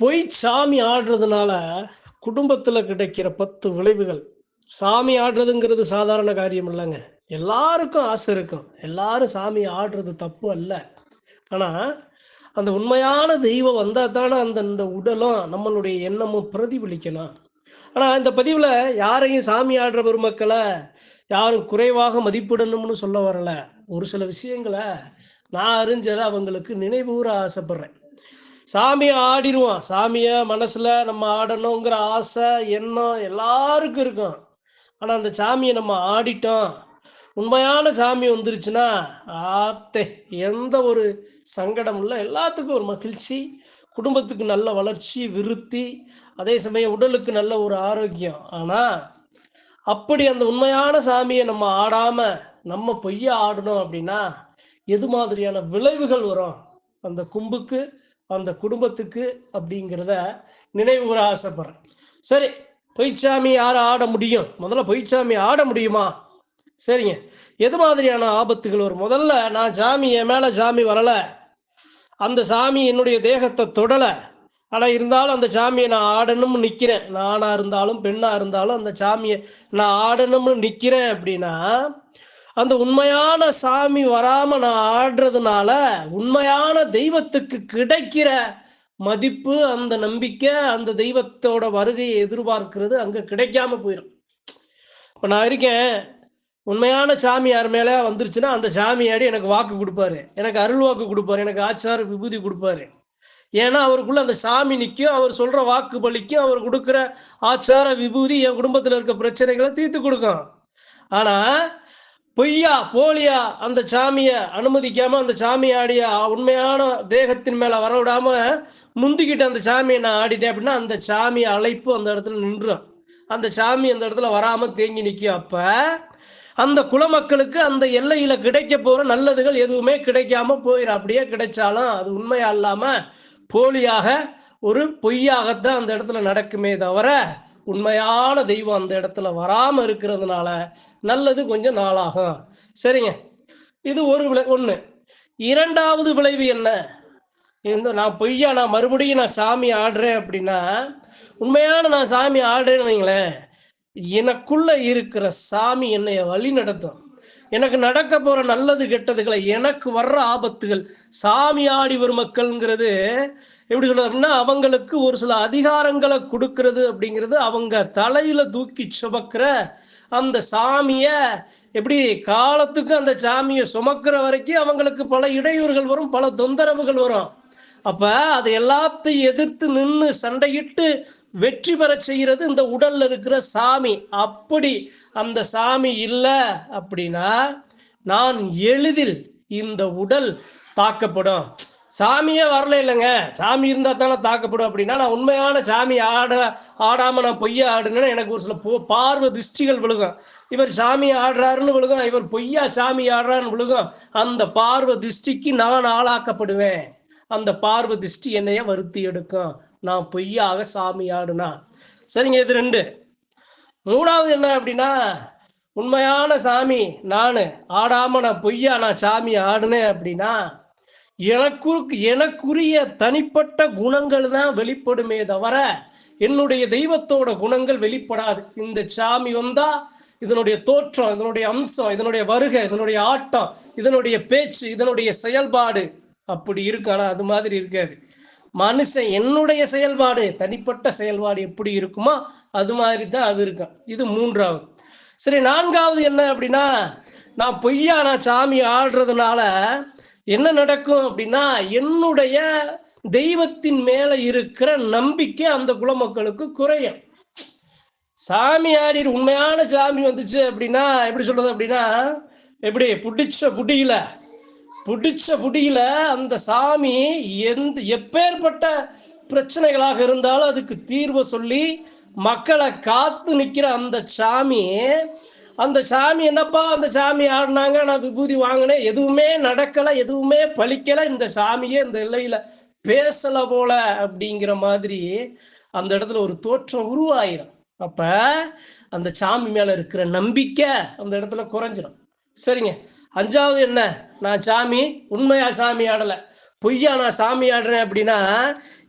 பொய் சாமி ஆடுறதுனால குடும்பத்தில் கிடைக்கிற பத்து விளைவுகள். சாமி ஆடுறதுங்கிறது சாதாரண காரியம் இல்லைங்க. எல்லாருக்கும் ஆசை இருக்கும். எல்லாரும் சாமி ஆடுறது தப்பு அல்ல. ஆனால் அந்த உண்மையான தெய்வம் வந்தால் தானே அந்த இந்த உடலும் நம்மளுடைய எண்ணமும் பிரதிபலிக்கணும். ஆனால் இந்த பதிவில் யாரையும் சாமி ஆடுற பெருமக்களை யாரும் குறைவாக மதிப்பிடணும்னு சொல்ல வரல. ஒரு சில விஷயங்களை நான் அறிஞ்சதை அவங்களுக்கு நினைவுகூற ஆசைப்படுறேன். சாமியை ஆடிடுவான். சாமியை மனசில் நம்ம ஆடணுங்கிற ஆசை எண்ணம் எல்லாருக்கும் இருக்கும். ஆனால் அந்த சாமியை நம்ம ஆடிட்டோம். உண்மையான சாமி வந்துருச்சுன்னா ஆத்தே எந்த ஒரு சங்கடம் இல்லை. எல்லாத்துக்கும் ஒரு மகிழ்ச்சி குடும்பத்துக்கு நல்ல வளர்ச்சி விருத்தி அதே சமயம் உடலுக்கு நல்ல ஒரு ஆரோக்கியம். ஆனால் அப்படி அந்த உண்மையான சாமியை நம்ம ஆடாமல் நம்ம பொய்யா ஆடணும் அப்படின்னா எது மாதிரியான விளைவுகள் வரும்? அந்த கும்புக்கு அந்த குடும்பத்துக்கு அப்படிங்கிறத நினைவுற ஆசைப்படுறேன். சரி பொய்ச்சாமி யார் ஆட முடியும்? முதல்ல பொய்ச்சாமி ஆட முடியுமா? சரிங்க. எது மாதிரியான ஆபத்துகள் வரும்? முதல்ல நான் சாமி என் மேலே சாமி வரலை. அந்த சாமி என்னுடைய தேகத்தை தொடலை. ஆனால் இருந்தாலும் அந்த சாமியை நான் ஆடணும்னு நிற்கிறேன் நானாக இருந்தாலும் பெண்ணாக இருந்தாலும் அந்த சாமியை நான் ஆடணும்னு நிற்கிறேன் அப்படின்னா அந்த உண்மையான சாமி வராமல் நான் ஆடுறதுனால உண்மையான தெய்வத்துக்கு கிடைக்கிற மதிப்பு அந்த நம்பிக்கை அந்த தெய்வத்தோட வருகையை எதிர்பார்க்கிறது அங்கே கிடைக்காம போயிடும் இப்போ நான் இருக்கேன். உண்மையான சாமி யார் மேலே வந்துருச்சுன்னா அந்த சாமியாடி எனக்கு வாக்கு கொடுப்பாரு. எனக்கு அருள் வாக்கு கொடுப்பாரு. எனக்கு ஆச்சார விபூதி கொடுப்பாரு. ஏன்னா அவருக்குள்ள அந்த சாமி நிற்கும் அவர் சொல்ற வாக்கு பலிக்கும் அவர் கொடுக்குற ஆச்சார விபூதி என் குடும்பத்தில் இருக்க பிரச்சனைகளை தீர்த்து கொடுக்கும். ஆனா பொய்யா போலியா அந்த சாமியை அனுமதிக்காம அந்த சாமி ஆடிய உண்மையான தேகத்தின் மேல வர விடாம முந்திக்கிட்டு அந்த சாமியை நான் ஆடிட்டேன் அப்படின்னா அந்த சாமி அழைப்பு அந்த இடத்துல நின்றும் அந்த சாமி அந்த இடத்துல வராம தேங்கி நிற்கும் அப்ப அந்த குலமக்களுக்கு அந்த எல்லையில கிடைக்க போற நல்லதுகள் எதுவுமே கிடைக்காம போயிடும் அப்படியே கிடைச்சாலும் அது உண்மையா இல்லாம போலியாக ஒரு பொய்யாகத்தான் அந்த இடத்துல நடக்குமே தவிர உண்மையான தெய்வம் அந்த இடத்துல வராம இருக்கிறதுனால நல்லது கொஞ்சம் நாளாகும். சரிங்க. இது ஒரு விளை ஒன்று இரண்டாவது விளைவு என்ன? இந்த நான் பொய்யா நான் மறுபடியும் நான் சாமி ஆடுறேன் அப்படின்னா உண்மையான நான் சாமி ஆடுறேன்னு வைங்களேன் எனக்குள்ள இருக்கிற சாமி என்னைய வழி நடத்தும் எனக்கு நடக்க போற நல்லது கெட்டதுகளை எனக்கு வர்ற ஆபத்துகள். சாமி ஆடி வரும் மக்கள்ங்கிறது எப்படி சொல்றது அவங்களுக்கு ஒரு சில அதிகாரங்களை கொடுக்கறது அப்படிங்கிறது அவங்க தலையில தூக்கி சுமக்கிற அந்த சாமிய எப்படி காலத்துக்கு அந்த சாமியை சுமக்கிற வரைக்கும் அவங்களுக்கு பல இடையூறுகள் வரும் பல தொந்தரவுகள் வரும். அப்ப அது எல்லாத்தையும் எதிர்த்து நின்று சண்டையிட்டு வெற்றி பெற செய்கிறது இந்த உடல்ல இருக்கிற சாமி. அப்படி அந்த சாமி இல்லை அப்படின்னா நான் எளிதில் இந்த உடல் தாக்கப்படும். சாமியே வரல இல்லைங்க. சாமி இருந்தால் தானே தாக்கப்படும். அப்படின்னா நான் உண்மையான சாமி ஆட ஆடாமல் நான் பொய்யா ஆடுனேன்னா எனக்கு ஒரு சில போ பார்வை திருஷ்டிகள் விழுகும். இவர் சாமி ஆடுறாருன்னு விழுகும். இவர் பொய்யா சாமி ஆடுறான்னு விழுகும். அந்த பார்வை திருஷ்டிக்கு நான் ஆளாக்கப்படுவேன். அந்த பார்வை திருஷ்டி என்னைய வருத்தி எடுக்கும். நான் பொய்யாக சாமி ஆடுனா. சரிங்க இது ரெண்டு. மூணாவது என்ன அப்படின்னா உண்மையான சாமி நான். ஆடாமல் நான் பொய்யா நான் சாமி ஆடுனேன் அப்படின்னா எனக்கு எனக்குரிய தனிப்பட்ட குணங்கள் தான் வெளிப்படுமே தவிர என்னுடைய தெய்வத்தோட குணங்கள் வெளிப்படாது. இந்த சாமி வந்தா இதனுடைய தோற்றம் இதனுடைய அம்சம் இதனுடைய வருகை இதனுடைய ஆட்டம் இதனுடைய பேச்சு இதனுடைய செயல்பாடு அப்படி இருக்கு ஆனால் அது மாதிரி இருக்காது மனுஷன் என்னுடைய செயல்பாடு தனிப்பட்ட செயல்பாடு எப்படி இருக்குமோ அது மாதிரி தான் அது இருக்கும் இது மூன்றாவது. சரி நான்காவது என்ன அப்படின்னா நான் பொய்யா நான் சாமி ஆடுறதுனால என்ன நடக்கும் அப்படின்னா என்னுடைய தெய்வத்தின் மேல இருக்கிற நம்பிக்கை அந்த குலமக்களுக்கு குறையும். சாமி ஆடி உண்மையான சாமி வந்துச்சு அப்படின்னா எப்படி சொல்றது அப்படின்னா எப்படி புடிச்ச புடியில பிடிச்ச புடியில அந்த சாமி எந்த எப்பேற்பட்ட பிரச்சனைகளாக இருந்தாலும் அதுக்கு தீர்வை சொல்லி மக்களை காத்து நிற்கிற அந்த சாமி அந்த சாமி என்னப்பா அந்த சாமி ஆடினாங்க நான் விபூதி வாங்கினேன். எதுவுமே நடக்கலை எதுவுமே பழிக்கலை. இந்த சாமியே இந்த எல்லையில் பேசலை போல அப்படிங்கிற மாதிரி அந்த இடத்துல ஒரு தோற்றம் உருவாயிரும். அப்போ அந்த சாமி மேலே இருக்கிற நம்பிக்கை அந்த இடத்துல குறைஞ்சிடும் சரிங்க. அஞ்சாவது என்ன? நான் சாமி உண்மையா சாமி ஆடலை. பொய்யா நான் சாமி ஆடுறேன் அப்படின்னா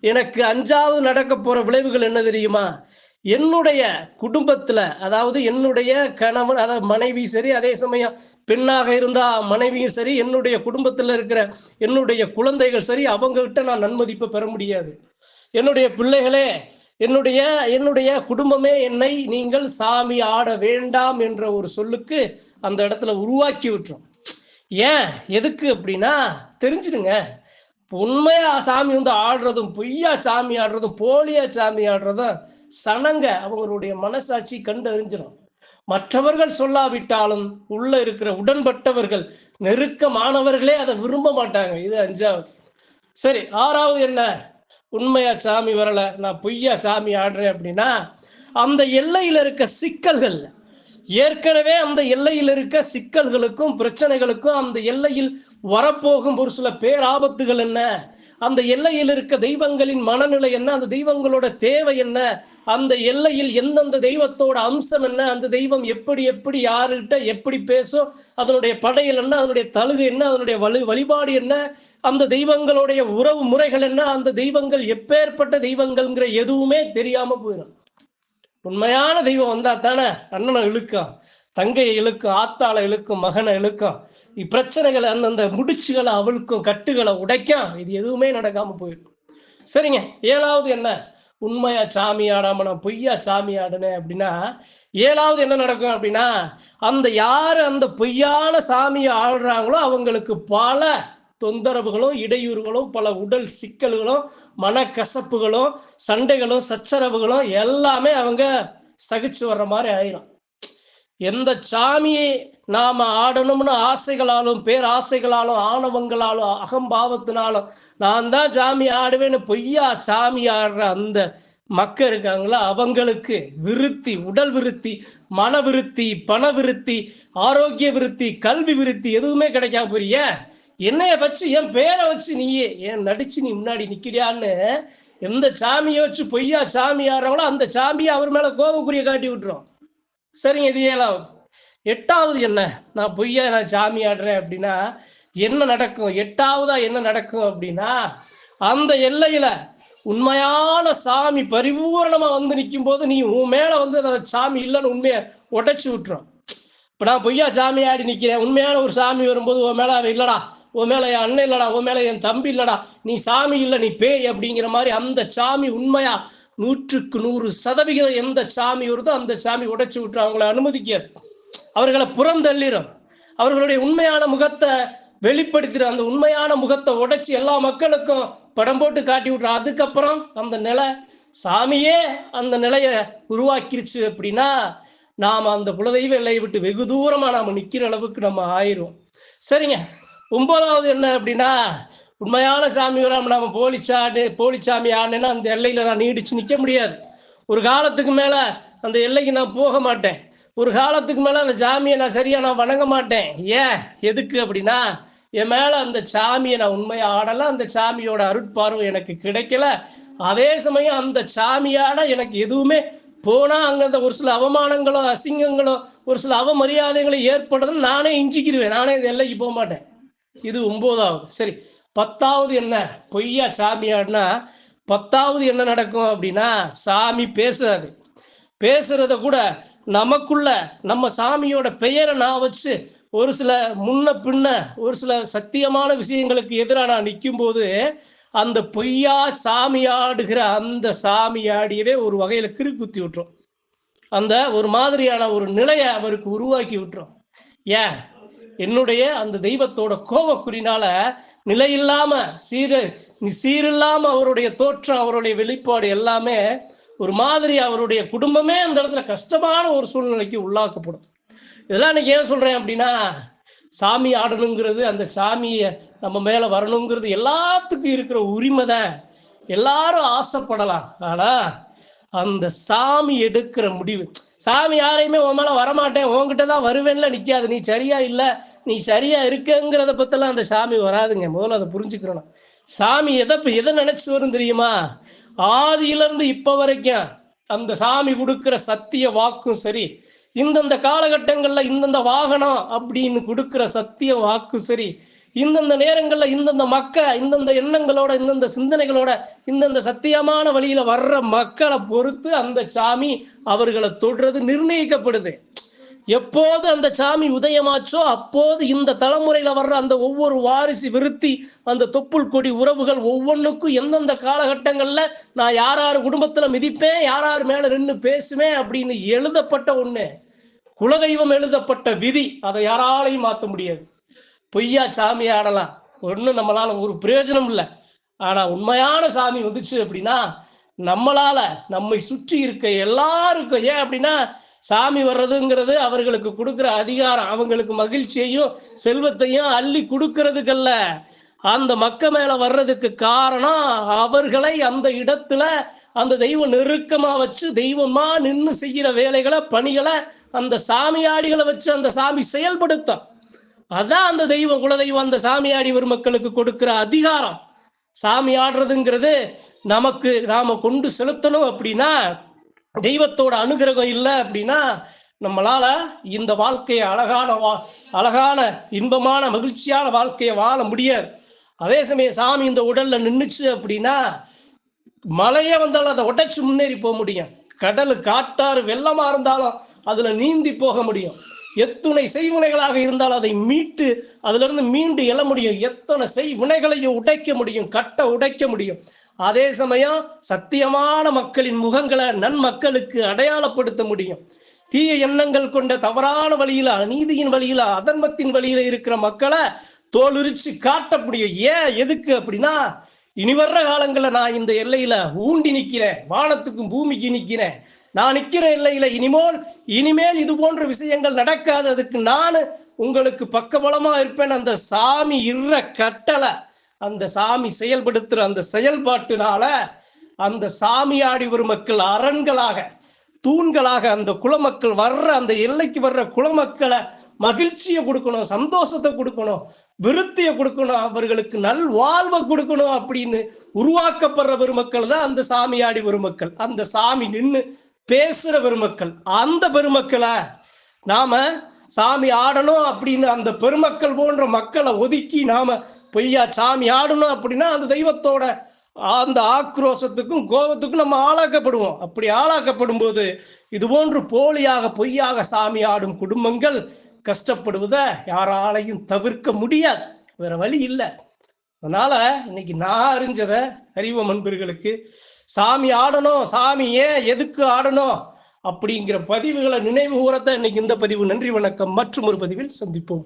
எனக்கு அஞ்சாவது நடக்க போற விளைவுகள் என்ன தெரியுமா? என்னுடைய குடும்பத்துல அதாவது என்னுடைய கணவன் அதாவது மனைவி சரி அதே சமயம் பெண்ணாக இருந்தா மனைவியும் சரி என்னுடைய குடும்பத்துல இருக்கிற என்னுடைய குழந்தைகள் சரி அவங்ககிட்ட நான் நன்மதிப்பை பெற முடியாது. என்னுடைய பிள்ளைகளே என்னுடைய என்னுடைய குடும்பமே என்னை நீங்கள் சாமி ஆட வேண்டாம் என்ற ஒரு சொல்லுக்கு அந்த இடத்துல உருவாக்கி விட்டுரும். ஏன்? எதுக்கு அப்படின்னா தெரிஞ்சிடுங்க. உண்மையா சாமி வந்து ஆடுறதும் பொய்யா சாமி ஆடுறதும் போலியா சாமி ஆடுறதும் சனங்க அவங்களுடைய மனசாட்சி கண்டு அறிஞ்சிடும் மற்றவர்கள் சொல்லாவிட்டாலும் உள்ள இருக்கிற உடன்பட்டவர்கள் நெருக்கமானவர்களே அதை விரும்ப மாட்டாங்க. இது அஞ்சாவது. சரி ஆறாவது என்ன? உண்மையா சாமி வரல நான் பொய்யா சாமி ஆடுறேன் அப்படின்னா அந்த எல்லையில இருக்க சிக்கல்கள் ஏற்கனவே அந்த எல்லையில் இருக்க சிக்கல்களுக்கும் பிரச்சனைகளுக்கும் அந்த எல்லையில் வரப்போகும் ஒரு சில பேராபத்துகள் என்ன? அந்த எல்லையில் இருக்க தெய்வங்களின் மனநிலை என்ன? அந்த தெய்வங்களோட தேவை என்ன? அந்த எல்லையில் எந்தெந்த தெய்வத்தோட அம்சம் என்ன? அந்த தெய்வம் எப்படி எப்படி யாருகிட்ட எப்படி பேசும் அதனுடைய படையல் என்ன? அதனுடைய தழுகு என்ன? அதனுடைய வழி வழிபாடு என்ன? அந்த தெய்வங்களுடைய உறவு முறைகள் என்ன? அந்த தெய்வங்கள் எப்பேற்பட்ட தெய்வங்கள்ங்கிற எதுவுமே தெரியாம போயிடும் உண்மையான தெய்வம் வந்தா தானே? அண்ணனை இழுக்கும் தங்கையை இழுக்கும் ஆத்தாளை இழுக்கும் மகனை இழுக்கும். இப்பிரச்சனைகளை அந்தந்த முடிச்சுகளை அவளுக்கும் கட்டுகளை உடைக்கும் இது எதுவுமே நடக்காம போயிடும். சரிங்க ஏழாவது என்ன? உண்மையா சாமி ஆடாம நான் பொய்யா சாமி ஆடினேன் அப்படின்னா ஏழாவது என்ன நடக்கும் அப்படின்னா அந்த யார் அந்த பொய்யான சாமியை ஆடுறாங்களோ அவங்களுக்கு பல தொந்தரவுகளும் இடையூறுகளும் பல உடல் சிக்கல்களும் மனக்கசப்புகளும் சண்டைகளும் சச்சரவுகளும் எல்லாமே அவங்க சகிச்சு வர்ற மாதிரி ஆயிரும். எந்த சாமியை நாம் ஆடணும்னு ஆசைகளாலும் பேராசைகளாலும் ஆணவங்களாலும் அகம்பாவத்தினாலும் நான் தான் சாமி ஆடுவேன்னு பொய்யா சாமி ஆடுற அந்த மக்கள் இருக்காங்களா? அவங்களுக்கு விருத்தி உடல் விருத்தி மன விருத்தி பண விருத்தி ஆரோக்கிய விருத்தி கல்வி விருத்தி எதுவுமே கிடைக்காம போறிய? என்னைய வச்சு என் பேரை வச்சு நீயே ஏன் நடிச்சு நீ முன்னாடி நிக்கிறியான்னு எந்த சாமியை வச்சு பொய்யா சாமி ஆடுறாங்களோ அந்த சாமியை அவர் மேல கோபக்குரிய காட்டி விட்டுரும். சரிங்க இது ஏழாவது. எட்டாவது என்ன? நான் பொய்யா நான் சாமி ஆடுறேன் அப்படின்னா என்ன நடக்கும்? எட்டாவதா என்ன நடக்கும் அப்படின்னா அந்த எல்லையில உண்மையான சாமி பரிபூரணமா வந்து நிற்கும் போது நீ உன் மேல வந்து அந்த சாமி இல்லைன்னு உண்மையை உடைச்சு விட்டுரும். இப்போ நான் பொய்யா சாமி ஆடி நிற்கிறேன் உண்மையான ஒரு சாமி வரும்போது உன் மேல அவன் இல்லடா உன் மேலே என் அண்ணன் இல்லடா உன் மேலே என் தம்பி இல்லடா நீ சாமி இல்லை நீ பேய் அப்படிங்கிற மாதிரி அந்த சாமி உண்மையா? நூற்றுக்கு நூறு சதவிகிதம் எந்த சாமி வருதோ அந்த சாமி உடைச்சி விட்டுரும் அவங்கள அனுமதிக்க அவர்களை புறந்தள்ளிடும் அவர்களுடைய உண்மையான முகத்தை வெளிப்படுத்திற அந்த உண்மையான முகத்தை உடைச்சி எல்லா மக்களுக்கும் படம் போட்டு காட்டி விட்ற அதுக்கப்புறம் அந்த நிலை சாமியே அந்த நிலையை உருவாக்கிருச்சு அப்படின்னா நாம் அந்த குலதெய்வ எல்லையை விட்டு வெகு தூரமாக நாம் நிற்கிற அளவுக்கு நம்ம ஆயிரும். சரிங்க. ஒன்பதாவது என்ன அப்படின்னா உண்மையான சாமி நம்ம நாம போலிச்சாடு போலிச்சாமி ஆனேன்னா அந்த எல்லையில் நான் நீடிச்சு நிற்க முடியாது. ஒரு காலத்துக்கு மேலே அந்த எல்லைக்கு நான் போக மாட்டேன். ஒரு காலத்துக்கு மேலே அந்த சாமியை நான் சரியாக நான் வணங்க மாட்டேன். ஏன்? எதுக்கு அப்படின்னா என் மேலே அந்த சாமியை நான் உண்மையாக ஆடலை அந்த சாமியோட அருட்பார்வை எனக்கு கிடைக்கல. அதே சமயம் அந்த சாமியாட எனக்கு எதுவுமே போனால் அங்கே அந்த ஒரு சில அவமானங்களோ அசிங்கங்களோ ஒரு சில அவமரியாதைகளோ ஏற்படுதுன்னு நானே இஞ்சிக்கிருவேன். நானே இந்த எல்லைக்கு போக மாட்டேன். இது ஒன்பதாவது சரி பத்தாவது என்ன? பொய்யா சாமி ஆடினா பத்தாவது என்ன நடக்கும் அப்படின்னா சாமி பேசுறது பேசுறத கூட நமக்குள்ள நம்ம சாமியோட பெயரை நான் வச்சு ஒரு சில முன்ன பின்ன ஒரு சில சத்தியமான விஷயங்களுக்கு எதிராக நான் நிற்கும் போது அந்த பொய்யா சாமி ஆடுகிற அந்த சாமி ஆடியவே ஒரு வகையில் கிறுக்குத்தி விட்டுரும். அந்த ஒரு மாதிரியான ஒரு நிலையை அவருக்கு உருவாக்கி விட்டுரும். ஏன்? என்னுடைய அந்த தெய்வத்தோட கோபக்குறினால நிலையில்லாம சீர சீரில்லாம அவருடைய தோற்றம் அவருடைய வெளிப்பாடு எல்லாமே ஒரு மாதிரி அவருடைய குடும்பமே அந்த இடத்துல கஷ்டமான ஒரு சூழ்நிலைக்கு உள்ளாக்கப்படும். இதெல்லாம் இன்னைக்கு ஏன் சொல்றேன் அப்படின்னா சாமி ஆடணுங்கிறது அந்த சாமியை நம்ம மேல வரணுங்கிறது எல்லாத்துக்கும் இருக்கிற உரிமை தான். எல்லாரும் ஆசைப்படலாம். ஆனா அந்த சாமி எடுக்கிற முடிவு சாமி யாரையுமே உன் மேலே வரமாட்டேன் உன்கிட்ட தான் வருவேன்ல நிற்காது நீ சரியா இல்லை நீ சரியா இருக்குங்கிறத பற்றிலாம் அந்த சாமி வராதுங்க. முதல்ல அதை புரிஞ்சுக்கிறணும். சாமி எதை எதை நினைச்சு வரும் தெரியுமா? ஆதியிலேருந்து இப்போ வரைக்கும் அந்த சாமி கொடுக்குற சத்திய வாக்கும் சரி இந்தந்த காலகட்டங்களில் இந்தந்த வாகனம் அப்படின்னு கொடுக்குற சத்திய வாக்கும் சரி இந்தந்த நேரங்களில் இந்தந்த மக்க இந்தந்த எண்ணங்களோட இந்தந்த சிந்தனைகளோட இந்தந்த சத்தியமான வழியில வர்ற மக்களை பொறுத்து அந்த சாமி அவர்களை தொடுறது நிர்ணயிக்கப்படுது. எப்போது அந்த சாமி உதயமாச்சோ அப்போது இந்த தலைமுறையில் வர்ற அந்த ஒவ்வொரு வாரிசு விருத்தி அந்த தொப்புள் கொடி உறவுகள் ஒவ்வொன்றுக்கும் எந்தெந்த காலகட்டங்களில் நான் யார் யார் குடும்பத்தில் மிதிப்பேன் யார் யார் மேலே நின்று பேசுவேன் அப்படின்னு எழுதப்பட்ட ஒன்று குலதெய்வம் எழுதப்பட்ட விதி அதை யாராலையும் மாற்ற முடியாது. பொய்யா சாமி ஆடலாம். ஒன்றும் நம்மளால ஒரு பிரயோஜனம் இல்லை. ஆனா உண்மையான சாமி வந்துச்சு அப்படின்னா நம்மளால நம்மை சுற்றி இருக்க எல்லாருக்கும் ஏன் அப்படின்னா சாமி வர்றதுங்கிறது அவர்களுக்கு கொடுக்குற அதிகாரம் அவங்களுக்கு மகிழ்ச்சியையும் செல்வத்தையும் அள்ளி கொடுக்கறதுக்கல்ல. அந்த மக்க மேல வர்றதுக்கு காரணம் அவர்களை அந்த இடத்துல அந்த தெய்வம் நெருக்கமா வச்சு தெய்வமா நின்று செய்கிற வேலைகளை பணிகளை அந்த சாமியாடிகளை வச்சு அந்த சாமி செயல்படுத்தும். அதான் அந்த தெய்வம் குலதெய்வம் அந்த சாமியாடி மக்களுக்கு கொடுக்கிற அதிகாரம். சாமி ஆடுறதுங்கிறது நமக்கு நாம கொண்டு செலுத்தணும் அப்படின்னா தெய்வத்தோட அனுகிரகம் இல்லை அப்படின்னா நம்மளால இந்த வாழ்க்கையை அழகான வா அழகான இன்பமான மகிழ்ச்சியான வாழ்க்கையை வாழ முடியாது. அதே சமயம் சாமி இந்த உடல்ல நின்றுச்சு அப்படின்னா மழையே வந்தாலும் அதை உடைச்சு முன்னேறி போக முடியும். கடல் காட்டாறு வெள்ளமா இருந்தாலும் அதுல நீந்தி போக முடியும். எத்துணை செய்வினைகளாக இருந்தால் அதை மீட்டு அதிலிருந்து மீண்டு எழ முடியும். எத்தனை செய்வினைகளையும் உடைக்க முடியும் கட்ட உடைக்க முடியும். அதே சமயம் சத்தியமான மக்களின் முகங்களை நன்மக்களுக்கு அடையாளப்படுத்த முடியும். தீய எண்ணங்கள் கொண்ட தவறான வழியில அநீதியின் வழியில அதர்மத்தின் வழியில இருக்கிற மக்களை தோலுரிச்சு காட்ட முடியும் ஏன் எதுக்கு அப்படின்னா இனி வர்ற காலங்களில் நான் இந்த எல்லையில ஊண்டி நிற்கிறேன் வானத்துக்கும் பூமிக்கு நிற்கிறேன் நான் நிற்கிற எல்லையில இனிமேல் இனிமேல் இது போன்ற விஷயங்கள் நடக்காததுக்கு நான் உங்களுக்கு பக்கபலமா இருப்பேன். அந்த சாமி இற கட்டளை அந்த சாமி செயல்படுத்துற அந்த செயல்பாட்டினால அந்த சாமியாடி ஒரு மக்கள் அரண்களாக தூண்களாக அந்த குலமக்கள் வர்ற அந்த எல்லைக்கு வர்ற குலமக்களை மகிழ்ச்சியை கொடுக்கணும் சந்தோஷத்தை கொடுக்கணும் விருத்தியை கொடுக்கணும் அவர்களுக்கு நல்வாழ்வை கொடுக்கணும் அப்படின்னு உருவாக்கப்படுற பெருமக்கள் தான் அந்த சாமியாடி பெருமக்கள். அந்த சாமி நின்று பேசுற பெருமக்கள். அந்த பெருமக்களை நாம சாமி ஆடணும் அப்படின்னு அந்த பெருமக்கள் போன்ற மக்களை ஒதுக்கி நாம பொய்யா சாமி ஆடணும் அப்படின்னா அந்த தெய்வத்தோட அந்த ஆக்ரோஷத்துக்கும் கோபத்துக்கும் நம்ம ஆளாக்கப்படுவோம். அப்படி ஆளாக்கப்படும் போது இது போன்று போலியாக பொய்யாக சாமி ஆடும் குடும்பங்கள் கஷ்டப்படுவதை யாராலையும் தவிர்க்க முடியாது. வேற வழி இல்லை. அதனால இன்னைக்கு நான் அறிஞ்சதை அறிவ நண்பர்களுக்கு சாமி ஆடணும் சாமி ஏன் எதுக்கு ஆடணும் அப்படிங்கிற பதிவுகளை நினைவு கூறத்தான் இன்னைக்கு இந்த பதிவு. நன்றி வணக்கம். மற்றும் ஒரு பதிவில் சந்திப்போம்.